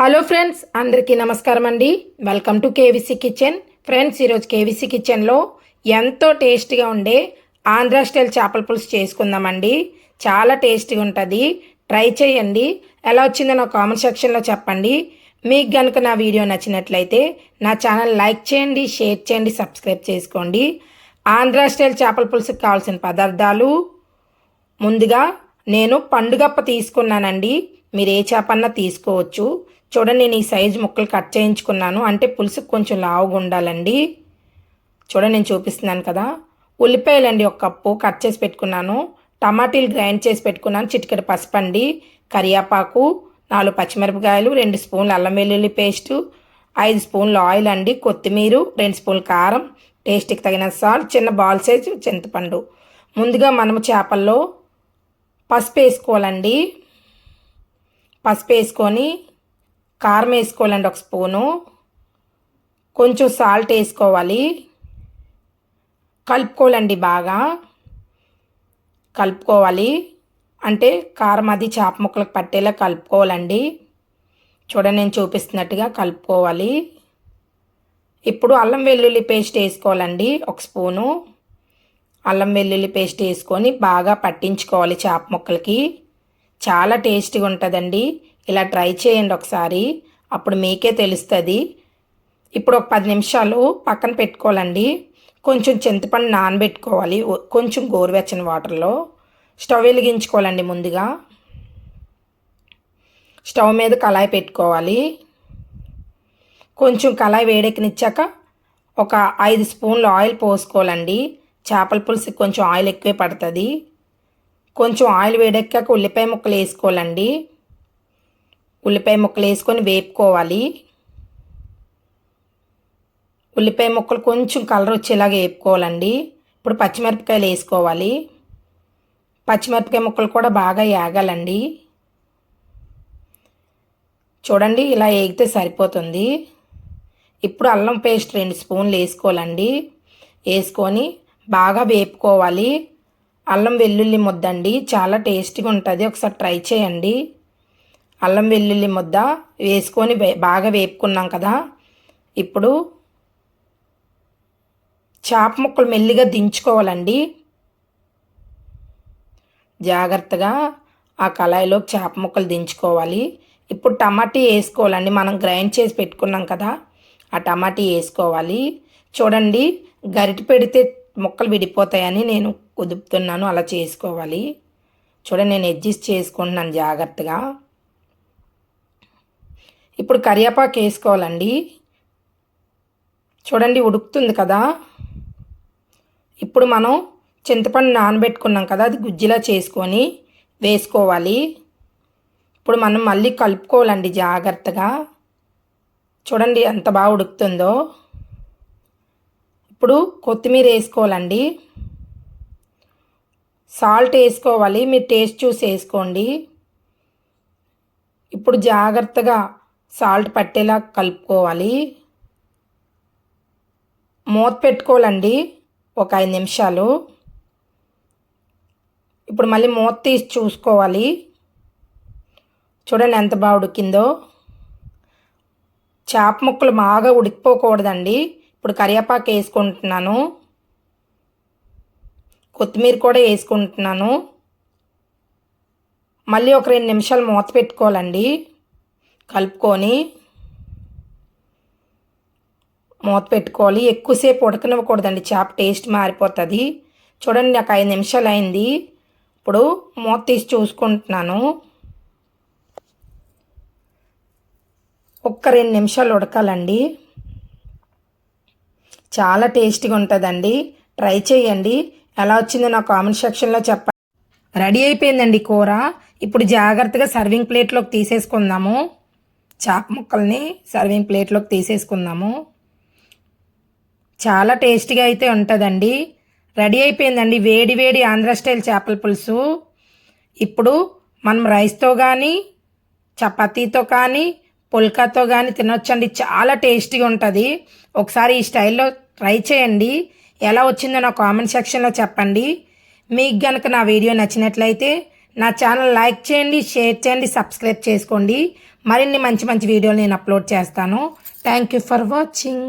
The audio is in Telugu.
హలో ఫ్రెండ్స్ అందరికీ నమస్కారం అండి. Welcome to KVC kitchen friends ఈరోజు కేవీసీ కిచెన్లో ఎంతో టేస్టీగా ఉండే ఆంధ్ర స్టైల్ చేపల పులుసు చేసుకుందామండి చాలా టేస్టీగా ఉంటుంది. ట్రై చేయండి. ఎలా వచ్చిందో నా కామెంట్ సెక్షన్లో చెప్పండి. మీకు కనుక నా వీడియో నచ్చినట్లయితే నా ఛానల్ లైక్ చేయండి షేర్ చేయండి సబ్స్క్రైబ్ చేసుకోండి. ఆంధ్ర స్టైల్ చేపల పులుసుకు కావాల్సిన పదార్థాలు. ముందుగా నేను పండుగప్ప తీసుకున్నానండి. మీరు ఏ చేపన్నా తీసుకోవచ్చు. చూడండి నేను ఈ సైజు ముక్కలు కట్ చేయించుకున్నాను. అంటే పులుసుకు కొంచెం లావుగా ఉండాలండి. చూడండి నేను చూపిస్తున్నాను కదా. ఉల్లిపాయలండి ఒక కప్పు కట్ చేసి పెట్టుకున్నాను. టమాటీలు గ్రైండ్ చేసి పెట్టుకున్నాను. చిటికెడు పసుపండి కరియాపాకు నాలుగు పచ్చిమిరపకాయలు రెండు స్పూన్లు అల్లం వెల్లుల్లి పేస్టు ఐదు స్పూన్లు ఆయిల్ అండి కొత్తిమీర రెండు స్పూన్లు కారం టేస్ట్కి తగిన సాల్ట్ చిన్న బాల్ సైజు చింతపండు. ముందుగా మనము చేపల్లో పసుపు వేసుకోవాలండి. పసుపు వేసుకొని కారం వేసుకోవాలండి ఒక స్పూను. కొంచెం సాల్ట్ వేసుకోవాలి. కలుపుకోవాలండి బాగా. కలుపుకోవాలి. అంటే కారం అది చేప ముక్కలకు పట్టేలా కలుపుకోవాలండి. చూడండి నేను చూపిస్తున్నట్టుగా కలుపుకోవాలి. ఇప్పుడు అల్లం వెల్లుల్లి పేస్ట్ వేసుకోవాలండి ఒక స్పూను. అల్లం వెల్లుల్లి పేస్ట్ వేసుకొని బాగా పట్టించుకోవాలి చేప ముక్కలకి. చాలా టేస్టీగా ఉంటుందండి. ఇలా ట్రై చేయండి ఒకసారి. అప్పుడు మీకే తెలుస్తుంది. ఇప్పుడు ఒక పది నిమిషాలు పక్కన పెట్టుకోవాలండి. కొంచెం చింతపండు నానబెట్టుకోవాలి. కొంచెం గోరువెచ్చని వాటర్లో. స్టవ్ వెలిగించుకోవాలండి ముందుగా. స్టవ్ మీద కళాయి పెట్టుకోవాలి. కొంచెం కళాయి వేడెక్కినిచ్చాక ఒక ఐదు స్పూన్లు ఆయిల్ పోసుకోవాలండి. చేపల పులుసుకి కొంచెం ఆయిల్ ఎక్కువే పడుతుంది. కొంచెం ఆయిల్ వేడెక్కాక ఉల్లిపాయ ముక్కలు వేసుకోవాలండి. ఉల్లిపాయ ముక్కలు వేసుకొని వేపుకోవాలి. ఉల్లిపాయ ముక్కలు కొంచెం కలర్ వచ్చేలాగా వేపుకోవాలండి. ఇప్పుడు పచ్చిమిరపకాయలు వేసుకోవాలి. పచ్చిమిరపకాయ ముక్కలు కూడా బాగా వేగాలండి చూడండి ఇలా వేగితే సరిపోతుంది. ఇప్పుడు అల్లం పేస్ట్ రెండు స్పూన్లు వేసుకోవాలండి. వేసుకొని బాగా వేపుకోవాలి. అల్లం వెల్లుల్లి ముద్దండి చాలా టేస్టీగా ఉంటుంది. ఒకసారి ట్రై చేయండి. అల్లం వెల్లుల్లి ముద్ద వేసుకొని బాగా వేపుకున్నాం కదా. ఇప్పుడు చేప ముక్కలు మెల్లిగా దించుకోవాలండి. జాగ్రత్తగా ఆ కళాయిలో చేప ముక్కలు దించుకోవాలి. ఇప్పుడు టమాటీ వేసుకోవాలండి. మనం గ్రైండ్ చేసి పెట్టుకున్నాం కదా. ఆ టమాటీ వేసుకోవాలి. చూడండి గరిటి పెడితే ముక్కలు విడిపోతాయని నేను కుదుపుతున్నాను. అలా చేసుకోవాలి. చూడండి నేను అడ్జస్ట్ చేసుకుంటున్నాను జాగ్రత్తగా. ఇప్పుడు కరివేపాకు వేసుకోవాలండి. చూడండి ఉడుకుతుంది కదా. ఇప్పుడు మనం చింతపండు నానబెట్టుకున్నాం కదా అది గుజ్జిలా చేసుకొని వేసుకోవాలి. ఇప్పుడు మనం మళ్ళీ కలుపుకోవాలండి జాగ్రత్తగా. చూడండి ఎంత బాగా ఉడుకుతుందో. ఇప్పుడు కొత్తిమీర వేసుకోవాలండి. సాల్ట్ వేసుకోవాలి మీరు టేస్ట్ చూసి వేసుకోండి. ఇప్పుడు జాగ్రత్తగా సాల్ట్ పట్టేలా కలుపుకోవాలి. మూత పెట్టుకోవాలండి. ఒక ఐదు నిమిషాలు. ఇప్పుడు మళ్ళీ మూత తీసి చూసుకోవాలి. చూడండి ఎంత బాగా ఉడికిందో. చేప ముక్కలు బాగా ఉడికిపోకూడదండి. ఇప్పుడు కరివేపాకు వేసుకుంటున్నాను. కొత్తిమీర కూడా వేసుకుంటున్నాను. మళ్ళీ ఒక రెండు నిమిషాలు మూత పెట్టుకోవాలండి. కలుపుకొని మూత పెట్టుకోవాలి. ఎక్కువసేపు ఉడకనివ్వకూడదండి. చేప టేస్ట్ మారిపోతుంది. చూడండి నాకు ఐదు నిమిషాలు అయింది ఇప్పుడు మూత తీసి చూసుకుంటున్నాను. ఒక్క రెండు నిమిషాలు ఉడకాలండి. చాలా టేస్టీగా ఉంటుందండి. ట్రై చేయండి. ఎలా వచ్చిందో నా కామెంట్ సెక్షన్లో చెప్పండి. రెడీ అయిపోయిందండి కూర. ఇప్పుడు జాగ్రత్తగా సర్వింగ్ ప్లేట్లోకి తీసేసుకుందాము. చాప ముక్కల్ని సర్వింగ్ ప్లేట్లోకి తీసేసుకుందాము. చాలా టేస్టీగా అయితే ఉంటుందండి. రెడీ అయిపోయిందండి. వేడి వేడి ఆంధ్ర స్టైల్ చేపల పులుసు. ఇప్పుడు మనం రైస్తో కానీ చపాతీతో కానీ పుల్కాతో కానీ తినొచ్చండి. చాలా టేస్టీగా ఉంటుంది. ఒకసారి ఈ స్టైల్లో ట్రై చేయండి. ఎలా వచ్చిందో నా కామెంట్ సెక్షన్లో చెప్పండి. మీకు గనక నా వీడియో నచ్చినట్లయితే నా ఛానల్ లైక్ చేయండి షేర్ చేయండి సబ్స్క్రైబ్ చేసుకోండి. మరిన్ని మంచి మంచి వీడియోలు నేను అప్లోడ్ చేస్తాను. Thank you for watching